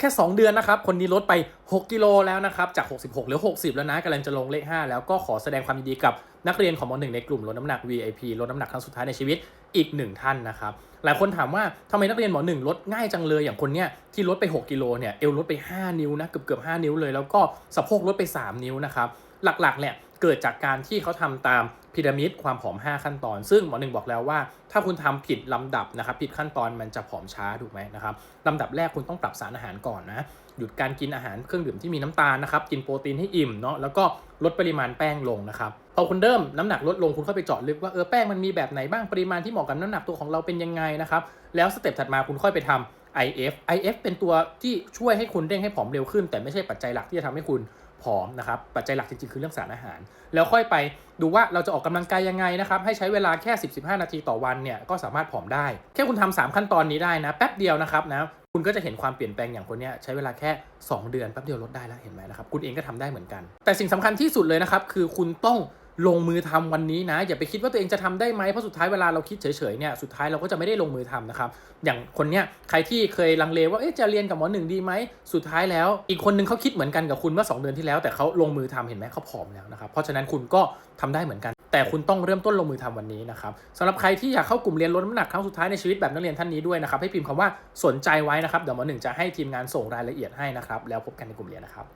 แค่ 2 เดือนนะครับ คนนี้ลดไป 6 กิโลแล้วนะครับ จาก 66เหลือ 60 แล้วนะกำลังจะลงเลข 5 แล้วก็ขอแสดงความยินดีกับนักเรียนของม .1 ในกลุ่มลดน้ำหนัก VIP ลดน้ำหนักครั้งสุดท้ายในชีวิตอีก 1 ท่านนะครับ หลายคนถามว่าทำไมนักเรียนหมอหนึ่งลดง่ายจังเลยอย่างคนเนี้ยที่ลดไป 6 กิโลเนี่ยเอวลดไป 5 นิ้วนะเกือบเกือบ5นิ้วเลย แล้วก็สะโพกลดไป 3 นิ้วนะครับหลักๆเนี่ย เกิดจากการที่เขาทำตามพีระมิดความผอม 5 ขั้นตอน ซึ่งหมอหนึ่งบอกแล้วว่า ถ้าคุณทำผิดลำดับนะครับผิดขั้นตอนมันจะผอมช้าถูกไหมนะครับลำดับแรกคุณต้องปรับสารอาหารก่อนนะหยุดการกินอาหารเครื่องดื่มที่มีน้ำตาลนะครับกินโปรตีนให้อิ่มเนาะแล้วก็ลดปริมาณแป้งลงนะครับพอคุณเริ่มน้ำหนักลดลงคุณเข้าไปเจาะลึกว่าเออแป้งมันมีแบบไหนบ้างปริมาณที่เหมาะกับน้ำหนักตัวของเราเป็นยังไงนะครับแล้วสเต็ปถัดมาคุณค่อยไปทำ IF IF เป็นตัวที่ช่วยให้คุณเร่งให้ผอมเร็วขึ้น แต่ไม่ใช่ปัจจัยหลักที่จะทำให้คุณ ผอมนะครับปัจจัยหลักจริงๆ คือเรื่องสารอาหาร แล้วค่อยไปดูว่าเราจะออกกำลังกายยังไงนะครับให้ใช้เวลาแค่ 10-15 นาทีต่อวันเนี่ยก็สามารถผอมได้ แค่คุณทำสามขั้นตอนนี้ได้นะแป๊บเดียวนะครับนะคุณก็จะเห็นความเปลี่ยนแปลงอย่างคนเนี้ยใช้เวลาแค่ 2 เดือนแป๊บเดียวลดได้แล้วเห็นไหมนะครับคุณเองก็ทำได้เหมือนกัน แต่สิ่งสำคัญที่สุดเลยนะครับคือคุณต้อง ลงมือทำวันนี้นะ อย่าไปคิดว่าตัวเองจะทำได้ไหมเพราะสุดท้ายเวลาเราคิดเฉยๆเนี่ยสุดท้ายเราก็จะไม่ได้ลงมือทำนะครับอย่างคนเนี้ยใครที่เคยลังเลว่าเอ๊ะจะเรียนกับหมอหนึ่งดีไหมสุดท้ายแล้ว อีกคนนึงเขาคิดเหมือนกันกับคุณเมื่อ2เดือนที่แล้ว แต่เขาลงมือทำเห็นไหมเขาผอมแล้วนะครับเพราะฉะนั้นคุณก็ทำได้เหมือนกัน แต่คุณต้องเริ่มต้นลงมือทำวันนี้นะครับสำหรับใครที่อยากเข้ากลุ่มเรียนลดน้ำหนักครั้งสุดท้ายในชีวิตแบบนักเรียนท่านนี้ด้วยนะครับให้พิมพ์คำว่าสนใจไว้นะครับเดี๋ยวหมอหนึ่งจะให้ทีมงานส่งรายละเอียดให้นะครับแล้วพบกันในกลุ่มเรียนนะครับ